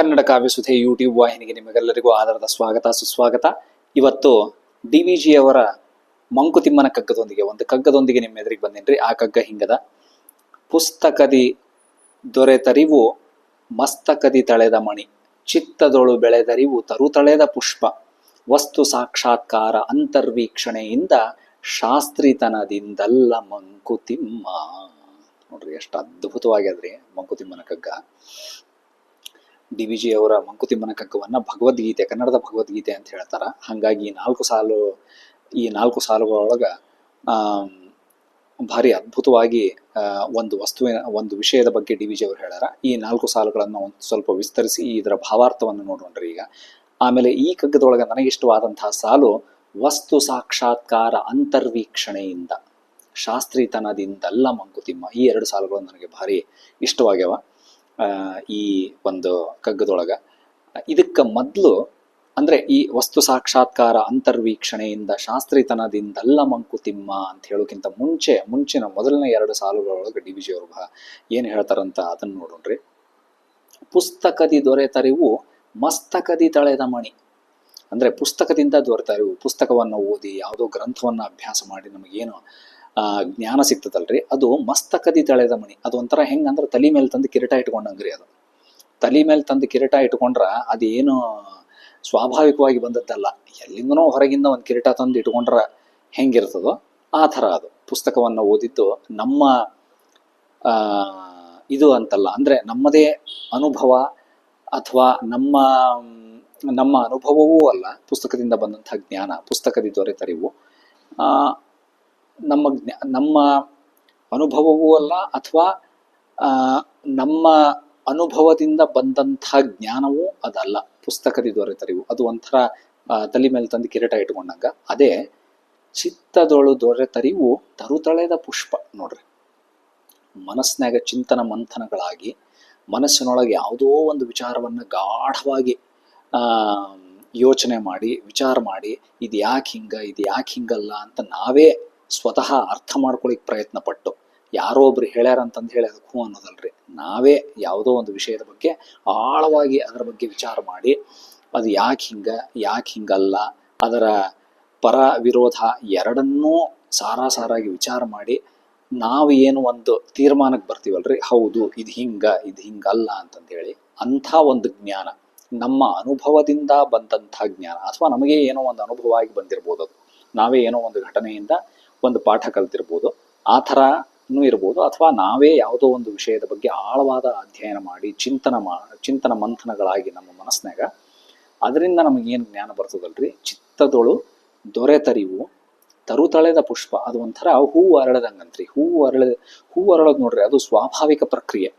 Kannada ಕಾವ್ಯಸುಧೆ YouTube ವಾಹಿನಿಗೆ ನಿಮಗೆಲ್ಲರಿಗೂ ಆಧಾರದ ಸ್ವಾಗತ, ಸುಸ್ವಾಗತ. ಇವತ್ತು ಡಿ ವಿ ಜಿ ಅವರ ಮಂಕುತಿಮ್ಮನ ಕಗ್ಗದೊಂದಿಗೆ, ಒಂದು ಕಗ್ಗದೊಂದಿಗೆ ನಿಮ್ಮ ಎದುರಿಗೆ ಬಂದೇನ್ರಿ? ಆ ಕಗ್ಗ ಹಿಂಗದ. ಪುಸ್ತಕದಿ ದೊರೆತರಿವು ಮಸ್ತಕದಿ ತಳೆದ ಮಣಿ. ಚಿತ್ತದೊಳು ಬೆಳೆದರಿವು ತರು ತಳೆದ ಪುಷ್ಪ. ವಸ್ತು ಸಾಕ್ಷಾತ್ಕಾರ ಅಂತರ್ವೀಕ್ಷಣೆಯಿಂದ ಶಾಸ್ತ್ರಿತನದಿಂದಲ್ಲ ಮಂಕುತಿಮ್ಮ ನೋಡ್ರಿ, ಎಷ್ಟು ಅದ್ಭುತವಾಗ್ಯದ್ರಿ ಮಂಕುತಿಮ್ಮನ ಕಗ್ಗ. ಡಿ ವಿ ಜಿ ಅವರ ಮಂಕುತಿಮ್ಮನ ಕಗ್ಗವನ್ನ ಭಗವದ್ಗೀತೆ, ಕನ್ನಡದ ಭಗವದ್ಗೀತೆ ಅಂತ ಹೇಳ್ತಾರ. ಹಾಗಾಗಿ ಈ ನಾಲ್ಕು ಸಾಲು, ಈ ನಾಲ್ಕು ಸಾಲುಗಳೊಳಗ ಭಾರಿ ಅದ್ಭುತವಾಗಿ ಒಂದು ವಸ್ತುವಿನ, ಒಂದು ವಿಷಯದ ಬಗ್ಗೆ ಡಿ ವಿ ಜಿ ಅವರು ಹೇಳ್ಯಾರ. ಈ ನಾಲ್ಕು ಸಾಲುಗಳನ್ನು ಒಂದು ಸ್ವಲ್ಪ ವಿಸ್ತರಿಸಿ ಇದರ ಭಾವಾರ್ಥವನ್ನು ನೋಡೋಣ್ರಿ ಈಗ. ಆಮೇಲೆ ಈ ಕಗ್ಗದೊಳಗೆ ನನಗಿಷ್ಟವಾದಂತಹ ಸಾಲು ವಸ್ತು ಸಾಕ್ಷಾತ್ಕಾರ ಅಂತರ್ವೀಕ್ಷಣೆಯಿಂದ, ಶಾಸ್ತ್ರೀತನದಿಂದಲ್ಲ ಮಂಕುತಿಮ್ಮ. ಈ ಎರಡು ಸಾಲುಗಳು ನನಗೆ ಭಾರಿ ಇಷ್ಟವಾಗ್ಯವ. ಈ ಒಂದು ಕಗ್ಗದೊಳಗ. ಇದಕ್ಕೆ ಮೊದಲು ಅಂದ್ರೆ ಈ ವಸ್ತು ಸಾಕ್ಷಾತ್ಕಾರ ಅಂತರ್ವೀಕ್ಷಣೆಯಿಂದ ಶಾಸ್ತ್ರೀತನದಿಂದಲ್ಲ ಮಂಕುತಿಮ್ಮ ಅಂತ ಹೇಳೋಕ್ಕಿಂತ ಮುಂಚೆ, ಮುಂಚಿನ ಮೊದಲನೇ ಎರಡು ಸಾಲುಗಳೊಳಗೆ ಡಿ ವಿ ಜಿ ಅವರು ಏನು ಹೇಳ್ತಾರಂತ ಅದನ್ನ ನೋಡೋಣ್ರಿ ಪುಸ್ತಕದಿ ದೊರೆತರಿವು, ಮಸ್ತಕದಿ ತಳೆದ ಮಣಿ. ಅಂದ್ರೆ ಪುಸ್ತಕದಿಂದ ದೊರೆತರಿವು. ಪುಸ್ತಕವನ್ನು ಓದಿ, ಯಾವುದೋ ಗ್ರಂಥವನ್ನ ಅಭ್ಯಾಸ ಮಾಡಿ ನಮಗೇನು ಜ್ಞಾನ ಸಿಗ್ತದಲ್ರಿ? ಅದು ಮಸ್ತಕದಿ ತಳೆದ ಮಣಿ. ಅದು ಒಂಥರ ಹೆಂಗಂದ್ರೆ ತಲೆ ಮೇಲೆ ತಂದು ಕಿರೀಟ ಇಟ್ಕೊಂಡಂಗ್ರಿ ಅದು. ತಲೆ ಮೇಲೆ ತಂದು ಕಿರೀಟ ಇಟ್ಕೊಂಡ್ರ ಅದೇನು ಸ್ವಾಭಾವಿಕವಾಗಿ ಬಂದದ್ದಲ್ಲ. ಎಲ್ಲಿಂದನೋ ಹೊರಗಿಂದ ಒಂದು ಕಿರೀಟ ತಂದು ಇಟ್ಕೊಂಡ್ರ ಹೆಂಗಿರ್ತದೋ ಆ ಥರ ಅದು. ಪುಸ್ತಕವನ್ನು ಓದಿದ್ದು ನಮ್ಮ ಇದು ಅಂತಲ್ಲ. ಅಂದರೆ ನಮ್ಮದೇ ಅನುಭವ ಅಥವಾ ನಮ್ಮ ನಮ್ಮ ಅನುಭವವೂ ಅಲ್ಲ ಪುಸ್ತಕದಿಂದ ಬಂದಂತಹ ಜ್ಞಾನ. ಪುಸ್ತಕದಿ ದೊರೆತರಿವು. ನಮ್ಮ ನಮ್ಮ ಅನುಭವವೂ ಅಲ್ಲ ಅಥವಾ ನಮ್ಮ ಅನುಭವದಿಂದ ಬಂದಂಥ ಜ್ಞಾನವೂ ಅದಲ್ಲ. ಪುಸ್ತಕದಿ ದೊರೆತರಿವು. ಅದು ಒಂಥರ ತಲೆ ಮೇಲೆ ತಂದು ಕಿರೀಟ ಇಟ್ಕೊಂಡಂಗ. ಅದೇ, ಚಿತ್ತದೊಳು ದೊರೆತರಿವು ತರುತಳೆದ ಪುಷ್ಪ ನೋಡ್ರಿ. ಮನಸ್ಸಿನಾಗ ಚಿಂತನ ಮಂಥನಗಳಾಗಿ, ಮನಸ್ಸಿನೊಳಗೆ ಯಾವುದೋ ಒಂದು ವಿಚಾರವನ್ನು ಗಾಢವಾಗಿ ಯೋಚನೆ ಮಾಡಿ, ವಿಚಾರ ಮಾಡಿ ಇದು ಯಾಕೆ ಹಿಂಗ ಇದು ಯಾಕೆ ಹಿಂಗಲ್ಲ ಅಂತ ನಾವೇ ಸ್ವತಃ ಅರ್ಥ ಮಾಡ್ಕೊಳಿಕ್ ಪ್ರಯತ್ನ ಪಟ್ಟು ಯಾರೋ ಒಬ್ರು ಹೇಳ್ಯಾರ ಅಂತಂದು ಹೇಳಿ ಅದಕ್ಕೂ ಅನ್ನೋದಲ್ರಿ. ನಾವೇ ಯಾವುದೋ ಒಂದು ವಿಷಯದ ಬಗ್ಗೆ ಆಳವಾಗಿ ಅದರ ಬಗ್ಗೆ ವಿಚಾರ ಮಾಡಿ, ಅದು ಯಾಕೆ ಹಿಂಗ, ಯಾಕೆ ಹಿಂಗಲ್ಲ, ಅದರ ಪರ ವಿರೋಧ ಎರಡನ್ನೂ ಸಾರಾಸಾರಾಗಿ ವಿಚಾರ ಮಾಡಿ, ನಾವು ಏನು ಒಂದು ತೀರ್ಮಾನಕ್ಕೆ ಬರ್ತೀವಲ್ರಿ? ಹೌದು, ಇದು ಹಿಂಗ, ಇದು ಹಿಂಗಲ್ಲ ಅಂತಂದೇಳಿ ಅಂಥ ಒಂದು ಜ್ಞಾನ, ನಮ್ಮ ಅನುಭವದಿಂದ ಬಂದಂಥ ಜ್ಞಾನ, ಅಥವಾ ನಮಗೆ ಏನೋ ಒಂದು ಅನುಭವ ಆಗಿ ಬಂದಿರ್ಬೋದು ಅದು. ನಾವೇ ಏನೋ ಒಂದು ಘಟನೆಯಿಂದ ಒಂದು ಪಾಠ ಕಲ್ತಿರ್ಬೋದು. ಆ ಥರನೂ ಇರ್ಬೋದು. ಅಥವಾ ನಾವೇ ಯಾವುದೋ ಒಂದು ವಿಷಯದ ಬಗ್ಗೆ ಆಳವಾದ ಅಧ್ಯಯನ ಮಾಡಿ, ಚಿಂತನ ಮಾ, ಚಿಂತನ ಮಂಥನಗಳಾಗಿ ನಮ್ಮ ಮನಸ್ಸಿನಾಗ, ಅದರಿಂದ ನಮಗೇನು ಜ್ಞಾನ ಬರ್ತದಲ್ರಿ? ಚಿತ್ತದೊಳು ದೊರೆತರಿವು ತರುತಳೆದ ಪುಷ್ಪ, ಅದು ಒಂಥರ ಹೂ ಅರಳದಂಗಂತ್ರಿ. ಹೂವು ಅರಳ, ಹೂ ಅರಳೋದು ನೋಡ್ರಿ, ಅದು ಸ್ವಾಭಾವಿಕ ಪ್ರಕ್ರಿಯೆ.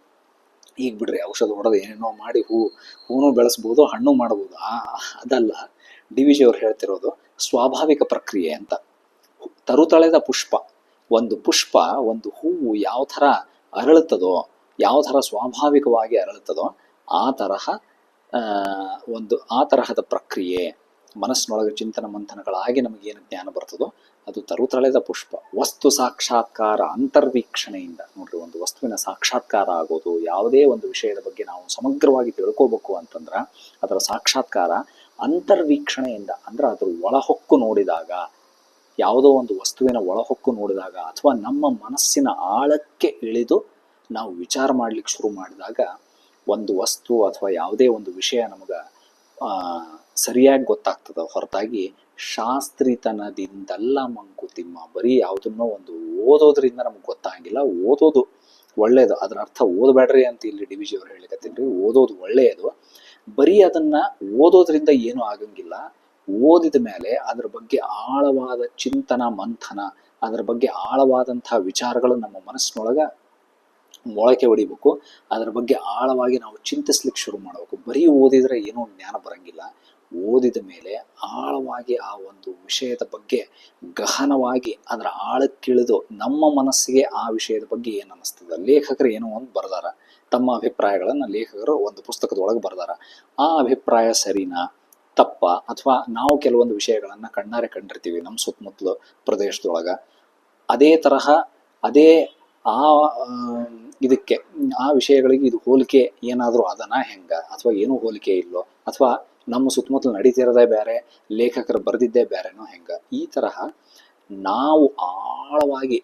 ಈಗ ಬಿಡ್ರಿ, ಔಷಧ ಹೊಡೆದು ಏನೇನೋ ಮಾಡಿ ಹೂ, ಹೂನು ಬೆಳೆಸ್ಬೋದು, ಹಣ್ಣು ಮಾಡ್ಬೋದು. ಆ, ಅದಲ್ಲ. ಡಿ ವಿ ಜಿ ಅವ್ರು ಹೇಳ್ತಿರೋದು ಸ್ವಾಭಾವಿಕ ಪ್ರಕ್ರಿಯೆ ಅಂತ. ತರುತಳೆದ ಪುಷ್ಪ. ಒಂದು ಪುಷ್ಪ ಒಂದು ಹೂವು ಯಾವ ಥರ ಅರಳುತ್ತದೋ, ಯಾವ ಥರ ಸ್ವಾಭಾವಿಕವಾಗಿ ಅರಳುತ್ತದೋ, ಆ ತರಹ ಒಂದು, ಆ ತರಹದ ಪ್ರಕ್ರಿಯೆ, ಮನಸ್ಸಿನೊಳಗೆ ಚಿಂತನ ಮಂಥನಗಳಾಗಿ ನಮಗೇನು ಜ್ಞಾನ ಬರ್ತದೋ, ಅದು ತರುತಳೆದ ಪುಷ್ಪ. ವಸ್ತು ಸಾಕ್ಷಾತ್ಕಾರ, ಅಂತರ್ವೀಕ್ಷಣೆಯಿಂದ. ನೋಡ್ರಿ, ಒಂದು ವಸ್ತುವಿನ ಸಾಕ್ಷಾತ್ಕಾರ ಆಗೋದು, ಯಾವುದೇ ಒಂದು ವಿಷಯದ ಬಗ್ಗೆ ನಾವು ಸಮಗ್ರವಾಗಿ ತಿಳ್ಕೋಬೇಕು ಅಂತಂದ್ರೆ, ಅದರ ಸಾಕ್ಷಾತ್ಕಾರ ಅಂತರ್ವೀಕ್ಷಣೆಯಿಂದ, ಅಂದ್ರೆ ಅದ್ರ ಒಳಹೊಕ್ಕು ನೋಡಿದಾಗ ಯಾವುದೋ ಒಂದು ವಸ್ತುವಿನ ಒಳಹೊಕ್ಕು ನೋಡಿದಾಗ ಅಥವಾ ನಮ್ಮ ಮನಸ್ಸಿನ ಆಳಕ್ಕೆ ಇಳಿದು ನಾವು ವಿಚಾರ ಮಾಡ್ಲಿಕ್ಕೆ ಶುರು ಮಾಡಿದಾಗ ಒಂದು ವಸ್ತು ಅಥವಾ ಯಾವುದೇ ಒಂದು ವಿಷಯ ನಮಗೆ ಸರಿಯಾಗಿ ಗೊತ್ತಾಗ್ತದ. ಹೊರತಾಗಿ ಶಾಸ್ತ್ರಿತನದಿಂದಲ್ಲ ಮಂಕುತಿಮ್ಮ, ಬರೀ ಯಾವುದನ್ನೋ ಒಂದು ಓದೋದ್ರಿಂದ ನಮ್ಗೆ ಗೊತ್ತಾಗಿಲ್ಲ. ಓದೋದು ಒಳ್ಳೆಯದು ಅದರ ಅರ್ಥ ಓದಬೇಡ್ರಿ ಅಂತ ಇಲ್ಲಿ ಡಿ ವಿ ಜಿ ರೀ ಓದೋದು ಒಳ್ಳೆಯದು ಬರೀ ಅದನ್ನ ಓದೋದ್ರಿಂದ ಏನೂ ಆಗಂಗಿಲ್ಲ. ಓದಿದ ಮೇಲೆ ಅದರ ಬಗ್ಗೆ ಆಳವಾದ ಚಿಂತನ, ಮಂಥನ, ಅದರ ಬಗ್ಗೆ ಆಳವಾದಂತಹ ವಿಚಾರಗಳು ನಮ್ಮ ಮನಸ್ಸಿನೊಳಗೆ ಮೊಳಕೆ ಹೊಡಿಬೇಕು. ಅದರ ಬಗ್ಗೆ ಆಳವಾಗಿ ನಾವು ಚಿಂತಿಸ್ಲಿಕ್ಕೆ ಶುರು ಮಾಡಬೇಕು. ಬರೀ ಓದಿದ್ರೆ ಏನೂ ಜ್ಞಾನ ಬರಂಗಿಲ್ಲ. ಓದಿದ ಮೇಲೆ ಆಳವಾಗಿ ಆ ಒಂದು ವಿಷಯದ ಬಗ್ಗೆ ಗಹನವಾಗಿ ಅದರ ಆಳಕ್ಕಿಳಿದು ನಮ್ಮ ಮನಸ್ಸಿಗೆ ಆ ವಿಷಯದ ಬಗ್ಗೆ ಏನು ಅನ್ನಿಸ್ತದೆ ಲೇಖಕರು ಏನೋ ಒಂದು ಬರ್ದಾರ. ತಮ್ಮ ಅಭಿಪ್ರಾಯಗಳನ್ನು ಲೇಖಕರು ಒಂದು ಪುಸ್ತಕದೊಳಗೆ ಬರ್ದಾರ. ಆ ಅಭಿಪ್ರಾಯ ಸರಿನಾ? ತಪ್ಪ ಅಥವಾ ನಾವು ಕೆಲವೊಂದು ವಿಷಯಗಳನ್ನು ಕಣ್ಣಾರೆ ಕಂಡಿರ್ತೀವಿ ನಮ್ಮ ಸುತ್ತಮುತ್ತಲು ಪ್ರದೇಶದೊಳಗೆ. ಅದೇ ತರಹ ಅದೇ ಆ, ಇದಕ್ಕೆ, ಆ ವಿಷಯಗಳಿಗೆ ಇದು ಹೋಲಿಕೆ ಏನಾದರೂ ಅದನ ಹೆಂಗ? ಅಥವಾ ಏನೂ ಹೋಲಿಕೆ ಇಲ್ಲೋ? ಅಥವಾ ನಮ್ಮ ಸುತ್ತಮುತ್ತಲು ನಡೀತಿರೋದೇ ಬೇರೆ, ಲೇಖಕರು ಬರೆದಿದ್ದೇ ಬೇರೆನೋ ಹೆಂಗ? ಈ ತರಹ ನಾವು ಆಳವಾಗಿ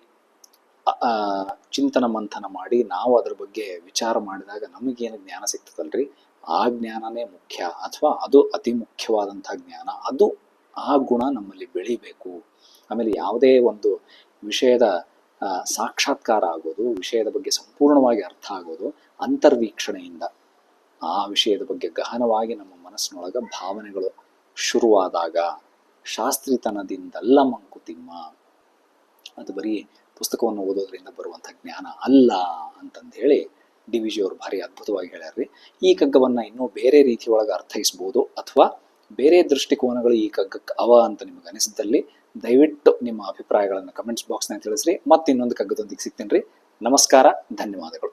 ಚಿಂತನ ಮಂಥನ ಮಾಡಿ ನಾವು ಅದ್ರ ಬಗ್ಗೆ ವಿಚಾರ ಮಾಡಿದಾಗ ನಮಗೇನು ಜ್ಞಾನ ಸಿಗ್ತದಲ್ರಿ? ಆ ಜ್ಞಾನನೇ ಮುಖ್ಯ. ಅಥವಾ ಅದು ಅತಿ ಮುಖ್ಯವಾದಂಥ ಜ್ಞಾನ. ಅದು ಆ ಗುಣ ನಮ್ಮಲ್ಲಿ ಬೆಳಿಬೇಕು. ಆಮೇಲೆ ಯಾವುದೇ ಒಂದು ವಿಷಯದ ಸಾಕ್ಷಾತ್ಕಾರ ಆಗೋದು, ವಿಷಯದ ಬಗ್ಗೆ ಸಂಪೂರ್ಣವಾಗಿ ಅರ್ಥ ಆಗೋದು ಅಂತರ್ವೀಕ್ಷಣೆಯಿಂದ. ಆ ವಿಷಯದ ಬಗ್ಗೆ ಗಹನವಾಗಿ ನಮ್ಮ ಮನಸ್ಸಿನೊಳಗ ಭಾವನೆಗಳು ಶುರುವಾದಾಗ, ಶಾಸ್ತ್ರಿತನದಿಂದಲ್ಲ ಮಂಕುತಿಮ್ಮ. ಅದು ಬರೀ ಪುಸ್ತಕವನ್ನು ಓದೋದ್ರಿಂದ ಬರುವಂಥ ಜ್ಞಾನ ಅಲ್ಲ ಅಂತಂದು ಹೇಳಿ ಡಿ ವಿ ಜಿ ಅವರು ಭಾರಿ ಅದ್ಭುತವಾಗಿ ಹೇಳ್ಯಾರ್ರಿ. ಈ ಕಗ್ಗವನ್ನು ಇನ್ನೂ ಬೇರೆ ರೀತಿಯೊಳಗೆ ಅರ್ಥೈಸ್ಬೋದು ಅಥವಾ ಬೇರೆ ದೃಷ್ಟಿಕೋನಗಳು ಈ ಕಗ್ಗಕ್ಕೆ ಅವ ಅಂತ ನಿಮಗೆ ಅನಿಸಿದ್ದಲ್ಲಿ ದಯವಿಟ್ಟು ನಿಮ್ಮ ಅಭಿಪ್ರಾಯಗಳನ್ನು ಕಮೆಂಟ್ಸ್ ಬಾಕ್ಸ್ನಾಗ ತಿಳಿಸ್ರಿ. ಮತ್ತೆ ಇನ್ನೊಂದು ಕಗ್ಗದೊಂದಿಗೆ ಸಿಗ್ತೀನಿ ರೀ ನಮಸ್ಕಾರ, ಧನ್ಯವಾದಗಳು.